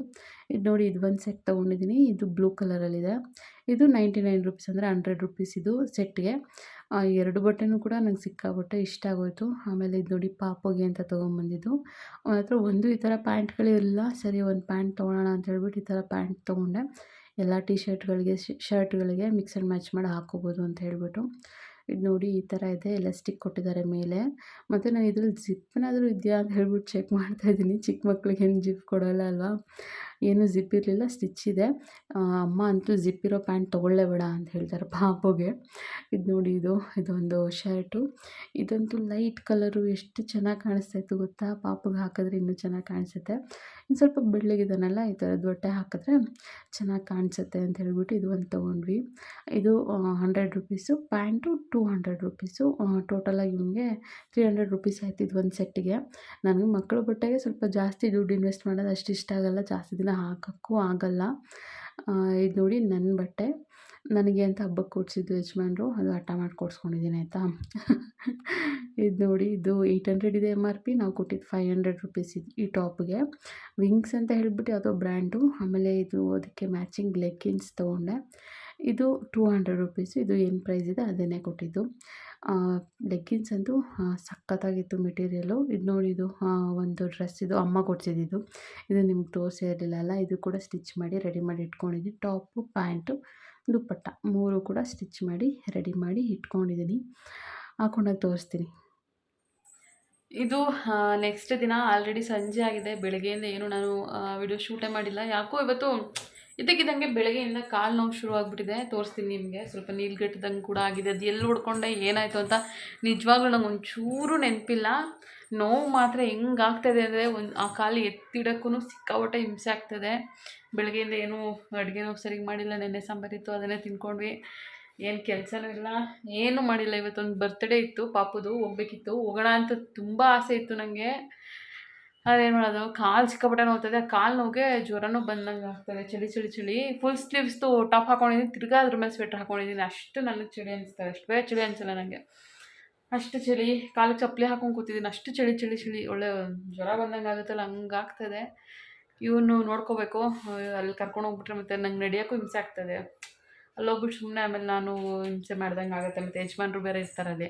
ಇದು ನೋಡಿ ಇದು ಒಂದು ಸೆಟ್ ತೊಗೊಂಡಿದ್ದೀನಿ. ಇದು ಬ್ಲೂ ಕಲರಲ್ಲಿದೆ ಇದು ನೈಂಟಿ ನೈನ್ ರುಪೀಸ್ ಅಂದರೆ ಹಂಡ್ರೆಡ್ ರುಪೀಸ್ ಇದು ಸೆಟ್ಗೆ ಎರಡು ಬಟ್ಟೆನೂ ಕೂಡ ನಂಗೆ ಸಿಕ್ಕಾಪಟ್ಟೆ ಇಷ್ಟ ಆಗೋಯಿತು. ಆಮೇಲೆ ಇದು ನೋಡಿ ಪಾಪುಗೆ ಅಂತ ತೊಗೊಂಬಂದಿದ್ದು. ಅವನ ಹತ್ರ ಒಂದು ಈ ಥರ ಪ್ಯಾಂಟ್ಗಳಿರಲಿಲ್ಲ ಸರಿ, ಒಂದು ಪ್ಯಾಂಟ್ ತೊಗೊಳೋಣ ಅಂತ ಹೇಳ್ಬಿಟ್ಟು ಈ ಥರ ಪ್ಯಾಂಟ್ ತೊಗೊಂಡೆ. ಎಲ್ಲ ಟಿ ಶರ್ಟ್ಗಳಿಗೆ ಶರ್ಟ್ಗಳಿಗೆ ಮಿಕ್ಸ್ ಆ್ಯಂಡ್ ಮ್ಯಾಚ್ ಮಾಡಿ ಹಾಕ್ಕೋಬೋದು ಅಂತ ಹೇಳ್ಬಿಟ್ಟು. ಇದು ನೋಡಿ ಈ ಥರ ಇದೆ ಎಲಾಸ್ಟಿಕ್ ಕೊಟ್ಟಿದ್ದಾರೆ ಮೇಲೆ. ಮತ್ತು ನಾನು ಇದ್ರಲ್ಲಿ ಜಿಪ್ನಾದರೂ ಇದೆಯಾ ಅಂತ ಹೇಳ್ಬಿಟ್ಟು ಚೆಕ್ ಮಾಡ್ತಾಯಿದ್ದೀನಿ ಚಿಕ್ಕ ಮಕ್ಳಿಗೆ ಹೆಂಗೆ ಜಿಪ್ ಕೊಡೋಲ್ಲ ಅಲ್ವಾ? ಏನೂ ಜಿಪ್ ಇರಲಿಲ್ಲ, ಸ್ಟಿಚ್ ಇದೆ. ಅಮ್ಮ ಅಂತೂ ಜಿಪ್ ಇರೋ ಪ್ಯಾಂಟ್ ತೊಗೊಳ್ಳೇಬೇಡ ಅಂತ ಹೇಳ್ತಾರೆ ಪಾಪುಗೆ. ಇದು ನೋಡಿ ಇದು, ಇದೊಂದು ಶರ್ಟು. ಇದಂತೂ ಲೈಟ್ ಕಲರು, ಎಷ್ಟು ಚೆನ್ನಾಗಿ ಕಾಣಿಸ್ತಾ ಇತ್ತು ಗೊತ್ತಾ? ಪಾಪುಗೆ ಹಾಕಿದ್ರೆ ಇನ್ನೂ ಚೆನ್ನಾಗಿ ಕಾಣಿಸುತ್ತೆ. ಇನ್ನು ಸ್ವಲ್ಪ ಬೆಳ್ಳಗಿದಾನಲ್ಲ, ಈ ಥರದ್ದು ಬಟ್ಟೆ ಹಾಕಿದ್ರೆ ಚೆನ್ನಾಗಿ ಕಾಣಿಸುತ್ತೆ ಅಂತ ಹೇಳ್ಬಿಟ್ಟು ಇದು ಒಂದು ತೊಗೊಂಡ್ವಿ. ಇದು hundred rupees. Pant two hundred rupees. ಟೋಟಲಾಗಿ ಇವನಿಗೆ ತ್ರೀ ಹಂಡ್ರೆಡ್ ರುಪೀಸ್ ಆಯ್ತು ಇದು ಒಂದು ಸೆಟ್ಟಿಗೆ. ನನಗೆ ಮಕ್ಕಳ ಬಟ್ಟೆಗೆ ಸ್ವಲ್ಪ ಜಾಸ್ತಿ ದುಡ್ಡು ಇನ್ವೆಸ್ಟ್ ಮಾಡೋದು ಅಷ್ಟು ಇಷ್ಟ ಆಗಲ್ಲ, ಜಾಸ್ತಿ ದಿನ ಹಾಕೋಕ್ಕೂ ಆಗಲ್ಲ. ಇದು ನೋಡಿ ನನ್ನ ಬಟ್ಟೆ. ನನಗೆ ಅಂತ ಹಬ್ಬಕ್ಕೆ ಕೊಡಿಸಿದ್ದು ಯಜಮಾನ್ರು. ಅದು ಹಠ ಮಾಡಿ ಕೊಡಿಸ್ಕೊಂಡಿದ್ದೀನಿ, ಆಯಿತಾ? ಇದು ನೋಡಿ, ಇದು ಏಯ್ಟ್ ಹಂಡ್ರೆಡ್ ಇದೆ ಎಂ ಆರ್ ಪಿ ನಾವು ಕೊಟ್ಟಿದ್ದು ಫೈವ್ ಹಂಡ್ರೆಡ್ ರುಪೀಸ್ ಇದು ಈ ಟಾಪ್ಗೆ. ವಿಂಗ್ಸ್ ಅಂತ ಹೇಳ್ಬಿಟ್ಟು ಯಾವುದೋ ಬ್ರ್ಯಾಂಡು. ಆಮೇಲೆ ಇದು ಅದಕ್ಕೆ ಮ್ಯಾಚಿಂಗ್ ಲೆಗ್ಗಿನ್ಸ್ ತೊಗೊಂಡೆ. ಇದು ಟೂ ಹಂಡ್ರೆಡ್ ರುಪೀಸ್ ಇದು ಏನು ಪ್ರೈಸ್ ಇದೆ, ಅದನ್ನೇ ಕೊಟ್ಟಿದ್ದು. ಲೆಗ್ಗಿನ್ಸ್ ಅಂತೂ ಸಖತ್ತಾಗಿತ್ತು ಮೆಟೀರಿಯಲು ಇದು ನೋಡಿ ಇದು ಒಂದು ಡ್ರೆಸ್ ಇದು ಅಮ್ಮ ಕೊಡ್ಸಿದ್ದು ಇದು ನಿಮ್ಗೆ ತೋರಿಸಿರಲಿಲ್ಲ ಇದು ಕೂಡ ಸ್ಟಿಚ್ ಮಾಡಿ ರೆಡಿ ಮಾಡಿ ಇಟ್ಕೊಂಡಿದ್ದೀನಿ ಟಾಪು ಪ್ಯಾಂಟು ದುಪ್ಪಟ್ಟ ಮೂರು ಕೂಡ ಸ್ಟಿಚ್ ಮಾಡಿ ರೆಡಿ ಮಾಡಿ ಇಟ್ಕೊಂಡಿದ್ದೀನಿ. ಹಾಕೊಂಡಾಗ ತೋರಿಸ್ತೀನಿ. ಇದು ನೆಕ್ಸ್ಟ್ ದಿನ ಆಲ್ರೆಡಿ ಸಂಜೆ ಆಗಿದೆ. ಬೆಳಗ್ಗೆಯಿಂದ ಏನು ನಾನು ವಿಡಿಯೋ ಶೂಟೇ ಮಾಡಿಲ್ಲ. ಯಾಕೋ ಇವತ್ತು ಇದ್ದಕ್ಕಿದ್ದಂಗೆ ಬೆಳಗ್ಗೆಯಿಂದ ಕಾಲು ನೋವು ಶುರು ಆಗಿಬಿಟ್ಟಿದೆ. ತೋರಿಸ್ತೀನಿ ನಿಮಗೆ. ಸ್ವಲ್ಪ ನೀಲ್ಗೆಟ್ಟದಂಗೆ ಕೂಡ ಆಗಿದೆ. ಅದು ಎಲ್ಲಿ ಹೊಡ್ಕೊಂಡೆ, ಏನಾಯಿತು ಅಂತ ನಿಜವಾಗ್ಲೂ ನಂಗೆ ಒಂಚೂರು ನೆನಪಿಲ್ಲ. ನೋವು ಮಾತ್ರ ಹೆಂಗೆ ಆಗ್ತದೆ ಅಂದರೆ ಒಂದು ಆ ಕಾಲು ಎತ್ತಿಡೋಕ್ಕೂ ಸಿಕ್ಕಾಪಟ್ಟೆ ಹಿಂಸೆ ಆಗ್ತದೆ. ಬೆಳಗ್ಗೆಯಿಂದ ಏನೂ ನೋವು ಸರಿಗೆ ಮಾಡಿಲ್ಲ. ನೆನ್ನೆ ಸಾಂಬಾರಿತ್ತು ಅದನ್ನೇ ತಿನ್ಕೊಂಡ್ವಿ. ಏನು ಕೆಲಸನೂ ಇಲ್ಲ. ಏನೂ ಮಾಡಿಲ್ಲ. ಇವತ್ತೊಂದು ಬರ್ತ್ಡೇ ಇತ್ತು, ಪಾಪುದು, ಹೋಗ್ಬೇಕಿತ್ತು. ಹೋಗೋಣ ಅಂತ ತುಂಬ ಆಸೆ ಇತ್ತು ನನಗೆ ಅದೇನು ಮಾಡೋದು? ಕಾಲು ಸಿಕ್ಕಾಪಟ್ಟೆ ನೋಡ್ತದೆ ಕಾಲು ನೋವಿಗೆ ಜ್ವರನೂ ಬಂದಂಗೆ ಆಗ್ತದೆ. ಚಳಿ ಚಳಿ ಚಳಿ. ಫುಲ್ ಸ್ಲೀವ್ಸ್ದು ಟಾಪ್ ಹಾಕೊಂಡಿದ್ದೀನಿ ತಿರ್ಗಾ ಅದ್ರ ಮೇಲೆ ಸ್ವೆಟ್ರ್ ಹಾಕೊಂಡಿದ್ದೀನಿ ಅಷ್ಟು ನನಗೆ ಚಳಿ ಅನಿಸ್ತದೆ ಅಷ್ಟು ಬೇರೆ ಚಳಿ ಅನಿಸಲ್ಲ ನನಗೆ ಅಷ್ಟು ಚಳಿ. ಕಾಲು ಚಪ್ಪಲಿ ಹಾಕೊಂಡು ಕೂತಿದ್ದೀನಿ ಅಷ್ಟು ಚಳಿ ಚಳಿ ಚಳಿ. ಒಳ್ಳೆ ಜ್ವರ ಬಂದಂಗೆ ಆಗುತ್ತಲ್ಲ, ಹಂಗೆ ಆಗ್ತದೆ. ಇವನು ನೋಡ್ಕೋಬೇಕು. ಅಲ್ಲಿ ಕರ್ಕೊಂಡು ಹೋಗ್ಬಿಟ್ರೆ ಮತ್ತೆ ನಂಗೆ ನಡೆಯೋಕ್ಕೂ ಹಿಂಸೆ ಆಗ್ತದೆ. ಅಲ್ಲಿ ಹೋಗ್ಬಿಟ್ಟು ಸುಮ್ಮನೆ ಆಮೇಲೆ ನಾನು ಹಿಂಸೆ ಮಾಡ್ದಂಗೆ ಆಗುತ್ತೆ. ಮತ್ತು ಯಜಮಾನ್ರು ಬೇರೆ ಇರ್ತಾರಲ್ಲಿ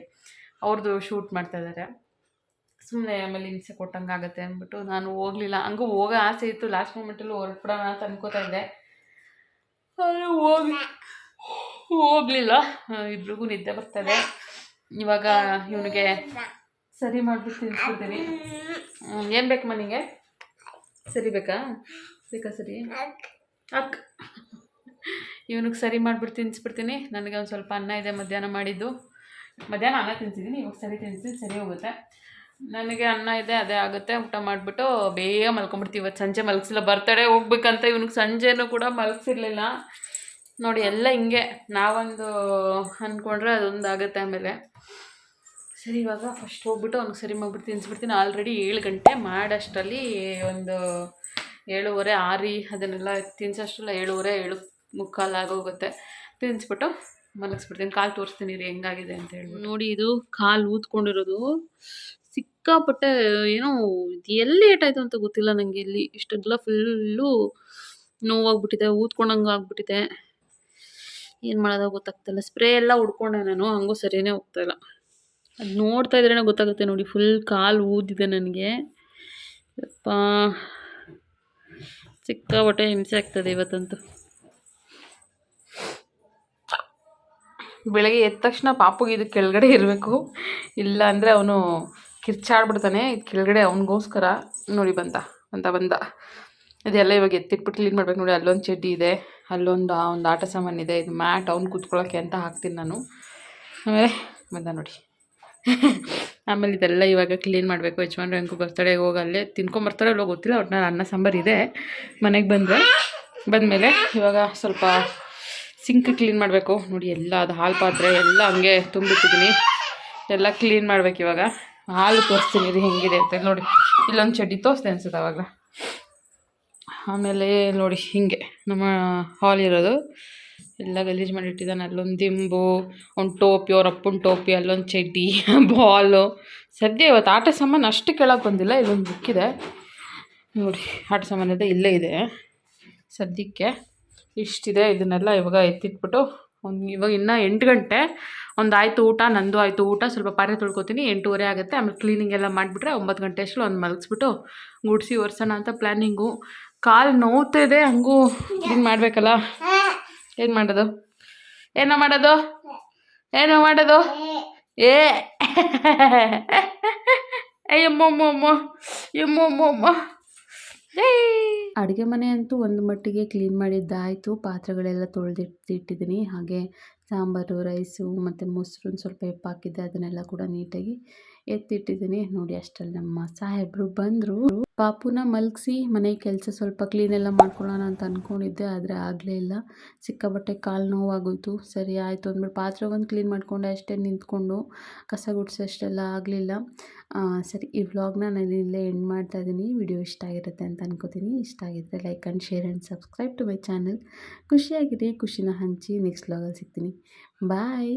ಅವ್ರದ್ದು ಶೂಟ್ ಮಾಡ್ತಾ ಇದ್ದಾರೆ ಸುಮ್ಮನೆ ಆಮೇಲೆ ಹಿಂಸೆ ಕೊಟ್ಟಂಗೆ ಆಗುತ್ತೆ ಅಂದ್ಬಿಟ್ಟು ನಾನು ಹೋಗಲಿಲ್ಲ. ಹಂಗೂ ಹೋಗೋ ಆಸೆ ಇತ್ತು. ಲಾಸ್ಟ್ ಮೂಮೆಂಟಲ್ಲೂ ಹೊರಟ್ಬಿಡೋಣ ಅಂತ ಅನ್ಕೋತಾ ಇದ್ದೆ. ಆದರೆ ಹೋಗಿ ಹೋಗಲಿಲ್ಲ. ಇಬ್ರಿಗೂ ನಿದ್ದೆ ಬರ್ತದೆ ಇವಾಗ ಇವನಿಗೆ ಸರಿ ಮಾಡಿಬಿಟ್ಟು ತಿನ್ಸ್ಕೊಡ್ತೀನಿ ಏನು ಬೇಕು ಮನೆಗೆ ಸರಿ ಬೇಕಾ? ಬೇಕಾ ಸರಿ? ಅಕ್. ಇವನಿಗೆ ಸರಿ ಮಾಡಿಬಿಟ್ಟು ತಿನ್ಸ್ಬಿಡ್ತೀನಿ. ನನಗೆ ಒಂದು ಸ್ವಲ್ಪ ಅನ್ನ ಇದೆ ಮಧ್ಯಾಹ್ನ ಮಾಡಿದ್ದು. ಮಧ್ಯಾಹ್ನ ಅನ್ನ ತಿನ್ಸಿದ್ದೀನಿ ಇವಾಗ ಸರಿ ತಿನ್ನಿಸ್ತೀನಿ ಸರಿ ಹೋಗುತ್ತೆ. ನನಗೆ ಅನ್ನ ಇದೆ, ಅದೇ ಆಗುತ್ತೆ. ಊಟ ಮಾಡಿಬಿಟ್ಟು ಬೇಗ ಮಲ್ಕೊಂಬಿಡ್ತೀವಿ ಇವತ್ತು ಸಂಜೆ ಮಲಗಿಸಿಲ್ಲ. ಬರ್ತಡೇ ಹೋಗ್ಬೇಕಂತ ಇವನಿಗೆ ಸಂಜೆನೂ ಕೂಡ ಮಲಗಿಸಿರ್ಲಿಲ್ಲ. ನೋಡಿ, ಎಲ್ಲ ಹಿಂಗೆ ನಾವೊಂದು ಅಂದ್ಕೊಂಡ್ರೆ ಅದೊಂದು ಆಗುತ್ತೆ ಆಮೇಲೆ. ಸರಿ, ಇವಾಗ ಫಸ್ಟ್ ಹೋಗ್ಬಿಟ್ಟು ಅವ್ನಿಗೆ ಸರಿ ಮಾಡಿಬಿಟ್ಟು ತಿನ್ನಿಸ್ಬಿಡ್ತೀನಿ ಆಲ್ರೆಡಿ ಏಳು ಗಂಟೆ ಮಾಡೋಷ್ಟರಲ್ಲಿ ಒಂದು ಏಳುವರೆ, ಆರಿ, ಅದನ್ನೆಲ್ಲ ತಿನ್ಸೋಷ್ಟರಲ್ಲ ಏಳುವರೆ, ಏಳು ಮುಕ್ಕಾಲು ಆಗೋಗುತ್ತೆ. ತಿನ್ನಿಸ್ಬಿಟ್ಟು ಮಲಗಿಸ್ಬಿಡ್ತೀನಿ. ಕಾಲು ತೋರಿಸ್ತೀನಿ ರೀ ಹೆಂಗಾಗಿದೆ ಅಂತ ಹೇಳಿ ನೋಡಿ, ಇದು ಕಾಲು ಊದ್ಕೊಂಡಿರೋದು. ಸಿಕ್ಕಾಪಟ್ಟೆ, ಏನೋ ಎಲ್ಲಿ ಏಟಾಯ್ತು ಅಂತ ಗೊತ್ತಿಲ್ಲ ನನಗೆ ಇಲ್ಲಿ. ಇಷ್ಟೆಲ್ಲ ಫುಲ್ಲು ನೋವಾಗ್ಬಿಟ್ಟಿದೆ, ಊದ್ಕೊಂಡಂಗೆ ಆಗ್ಬಿಟ್ಟಿದೆ. ಏನು ಮಾಡೋದೋ ಗೊತ್ತಾಗ್ತಿಲ್ಲ. ಸ್ಪ್ರೇ ಎಲ್ಲ ಉಡ್ಕೊಂಡೆ ನಾನು, ಹಂಗೂ ಸರಿಯೇ ಹೋಗ್ತಾಯಿಲ್ಲ ಅದು ನೋಡ್ತಾ ಇದ್ರೇ ಗೊತ್ತಾಗುತ್ತೆ ನೋಡಿ, ಫುಲ್ ಕಾಲು ಊದಿದೆ ನನಗೆ. ಯಪ್ಪ. ಸಿಕ್ಕಾಪಟ್ಟೆ ಹಿಂಸೆ ಆಗ್ತದೆ ಇವತ್ತಂತೂ. ಬೆಳಗ್ಗೆ ಎದ್ದ ತಕ್ಷಣ ಪಾಪುಗೆ ಇದು ಕೆಳಗಡೆ ಇರಬೇಕು. ಇಲ್ಲ ಅಂದರೆ ಅವನು ಕಿರ್ಚಾಡ್ಬಿಡ್ತಾನೆ. ಇದು ಕೆಳಗಡೆ ಅವನಿಗೋಸ್ಕರ ನೋಡಿ ಬಂದ ಅಂತ ಬಂದ. ಇದೆಲ್ಲ ಇವಾಗ ಎತ್ತಿಟ್ಬಿಟ್ಟು ಕ್ಲೀನ್ ಮಾಡ್ಬೇಕು ನೋಡಿ. ಅಲ್ಲೊಂದು ಚಡ್ಡಿ ಇದೆ, ಅಲ್ಲೊಂದು ಒಂದು ಆಟ ಸಾಮಾನು ಇದೆ. ಇದು ಮ್ಯಾಟ್, ಅವ್ನು ಕೂತ್ಕೊಳ್ಳೋಕ್ಕೆ ಅಂತ ಹಾಕ್ತೀನಿ ನಾನು. ಆಮೇಲೆ ಬಂದ ನೋಡಿ. ಆಮೇಲೆ ಇದೆಲ್ಲ ಇವಾಗ ಕ್ಲೀನ್ ಮಾಡಬೇಕು. ಯಜಮಾನ್ರು ಹೆಂಗೂ ಬರ್ತಾಳೆ ಹೋಗಿ ಅಲ್ಲೇ ತಿನ್ಕೊಂಬರ್ತಾರೆ ಇಲ್ಲೋ ಗೊತ್ತಿಲ್ಲ. ಒಟ್ಟು ನಾನು ಅನ್ನ ಸಾಂಬಾರು ಇದೆ. ಮನೆಗೆ ಬಂದರೆ, ಬಂದಮೇಲೆ ಇವಾಗ ಸ್ವಲ್ಪ ಸಿಂಕ್ ಕ್ಲೀನ್ ಮಾಡಬೇಕು. ನೋಡಿ, ಎಲ್ಲ ಅದು ಹಾಲು ಪಾತ್ರೆ ಎಲ್ಲ ಹಂಗೆ ತುಂಬಿಟ್ಟಿದ್ದೀನಿ ಎಲ್ಲ ಕ್ಲೀನ್ ಮಾಡ್ಬೇಕು ಇವಾಗ. ಹಾಲು ತೋರಿಸ್ತೀನಿ, ಇದು ಹೆಂಗಿದೆ ಅಂತ. ನೋಡಿ, ಇಲ್ಲೊಂದು ಚಡ್ಡಿ ತೋರಿಸ್ದೆ ಅನ್ಸುತ್ತೆ ಅವಾಗ. ಆಮೇಲೆ ನೋಡಿ, ಹೀಗೆ ನಮ್ಮ ಹಾಲ್ ಇರೋದು. ಎಲ್ಲ ಗಲೀಜು ಮಾಡಿಟ್ಟಿದ್ದಾನೆ, ಅಲ್ಲೊಂದು ದಿಂಬು, ಒಂದು ಟೋಪಿ, ಅವ್ರ ಅಪ್ಪನ ಟೋಪಿ, ಅಲ್ಲೊಂದು ಚಡ್ಡಿ, ಬಾಲು. ಸದ್ಯ ಇವತ್ತು ಆಟ ಸಾಮಾನು ಅಷ್ಟು ಕೆಳಗೆ ಬಂದಿಲ್ಲ, ಇಲ್ಲೊಂದು ಬುಕ್ ಇದೆ. ನೋಡಿ, ಆಟ ಸಾಮಾನು ಇದೆ ಇಲ್ಲೇ ಇದೆ. ಸದ್ಯಕ್ಕೆ ಇಷ್ಟಿದೆ, ಇದನ್ನೆಲ್ಲ ಇವಾಗ ಎತ್ತಿಟ್ಬಿಟ್ಟು ಒಂದು ಇವಾಗ ಇನ್ನೂ ಎಂಟು ಗಂಟೆ, ಒಂದು ಆಯಿತು ಊಟ, ನಂದು ಆಯಿತು ಊಟ, ಸ್ವಲ್ಪ ಪಾತ್ರೆ ತೊಳ್ಕೊತೀನಿ, ಎಂಟೂವರೆ ಆಗುತ್ತೆ, ಆಮೇಲೆ ಕ್ಲೀನಿಂಗ್ ಎಲ್ಲ ಮಾಡಿಬಿಟ್ರೆ ಒಂಬತ್ತು ಗಂಟೆ ಅಷ್ಟು ಒಂದು ಮಲಗಿಸ್ಬಿಟ್ಟು ಗುಡಿಸಿ ಒರೆಸೋಣ ಅಂತ ಪ್ಲ್ಯಾನಿಂಗು ಕಾಲು ನೋವ್ತಿದೆ, ಹಂಗೂ ಏನು ಮಾಡಬೇಕಲ್ಲ? ಏನು ಮಾಡೋದು? ಏನೋ ಮಾಡೋದು? ಏನೋ ಮಾಡೋದು? ಏ. ಅಯ್ಯಮ್ಮಮ್ಮಮ್ಮ ಯಮ್ಮಮ್ಮಮ್ಮ ಅಡುಗೆ ಮನೆ ಅಂತೂ ಒಂದು ಮಟ್ಟಿಗೆ ಕ್ಲೀನ್ ಮಾಡಿದ್ದಾಯಿತು. ಪಾತ್ರೆಗಳೆಲ್ಲ ತೊಳೆದಿಟ್ಟಿಟ್ಟಿದ್ದೀನಿ ಹಾಗೆ ಸಾಂಬಾರು ರೈಸು ಮತ್ತು ಮೊಸರು ಸ್ವಲ್ಪ ಎಪ್ಪಾಕಿದ್ದೆ ಅದನ್ನೆಲ್ಲ ಕೂಡ ನೀಟಾಗಿ ಎತ್ತಿಟ್ಟಿದ್ದೀನಿ ನೋಡಿ ಅಷ್ಟರಲ್ಲಿ ನಮ್ಮ ಸಾಹೇಬರು ಬಂದರು. ಪಾಪುನ ಮಲಗಿಸಿ ಮನೆ ಕೆಲಸ ಸ್ವಲ್ಪ ಕ್ಲೀನ್ ಎಲ್ಲ ಮಾಡ್ಕೊಳ್ಳೋಣ ಅಂತ ಅಂದ್ಕೊಂಡಿದ್ದೆ ಆದರೆ ಆಗಲೇ ಇಲ್ಲ. ಸಿಕ್ಕಾಪಟ್ಟೆ ಕಾಲು ನೋವಾಗೋಯ್ತು. ಸರಿ, ಆಯಿತು ಅಂದ್ಬಿಟ್ಟು ಪಾತ್ರೆ ಒಂದು ಕ್ಲೀನ್ ಮಾಡಿಕೊಂಡೆ ಅಷ್ಟೇ ನಿಂತ್ಕೊಂಡು. ಕಸ ಗುಡಿಸೋಷ್ಟೆಲ್ಲ ಆಗಲಿಲ್ಲ. ಸರಿ, ಈ ವ್ಲಾಗ್ನ ನಾನು ಇಲ್ಲೇ ಎಂಡ್ ಮಾಡ್ತಾ ಇದ್ದೀನಿ. ವಿಡಿಯೋ ಇಷ್ಟ ಆಗಿರುತ್ತೆ ಅಂತ ಅನ್ಕೋತೀನಿ. ಇಷ್ಟ ಆಗಿದ್ದರೆ like and share and subscribe to my channel ಖುಷಿಯಾಗಿರಿ, ಖುಷಿನ ಹಂಚಿ ನೆಕ್ಸ್ಟ್ ವ್ಲಾಗಲ್ಲಿ ಸಿಗ್ತೀನಿ. ಬಾಯ್